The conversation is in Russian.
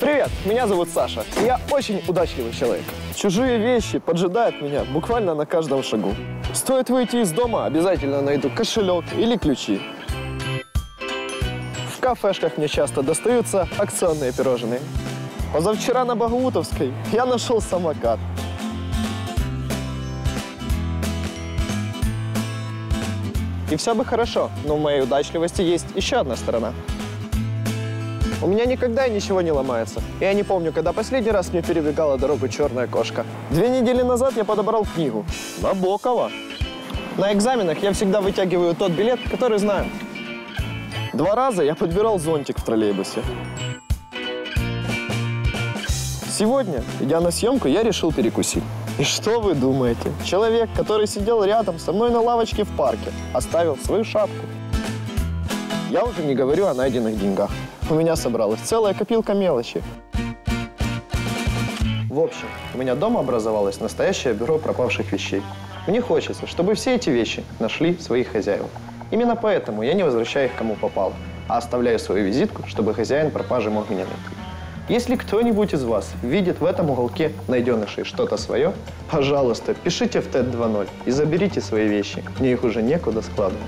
Привет, меня зовут Саша. Я очень удачливый человек. Чужие вещи поджидают меня буквально на каждом шагу. Стоит выйти из дома, обязательно найду кошелек или ключи. В кафешках мне часто достаются акционные пирожные. Позавчера на Багаутовской я нашел самокат. И все бы хорошо, но у моей удачливости есть еще одна сторона. У меня никогда ничего не ломается. Я не помню, когда последний раз мне перебегала дорогу черная кошка. Две недели назад я подобрал книгу. Набокова. На экзаменах я всегда вытягиваю тот билет, который знаю. Два раза я подбирал зонтик в троллейбусе. Сегодня, идя на съемку, я решил перекусить. И что вы думаете? Человек, который сидел рядом со мной на лавочке в парке, оставил свою шапку. Я уже не говорю о найденных деньгах. У меня собралась целая копилка мелочи. В общем, у меня дома образовалось настоящее бюро пропавших вещей. Мне хочется, чтобы все эти вещи нашли своих хозяев. Именно поэтому я не возвращаю их кому попало, а оставляю свою визитку, чтобы хозяин пропажи мог меня найти. Если кто-нибудь из вас видит в этом уголке найденышей что-то свое, пожалуйста, пишите в ТЭД 2.0 и заберите свои вещи. Мне их уже некуда складывать.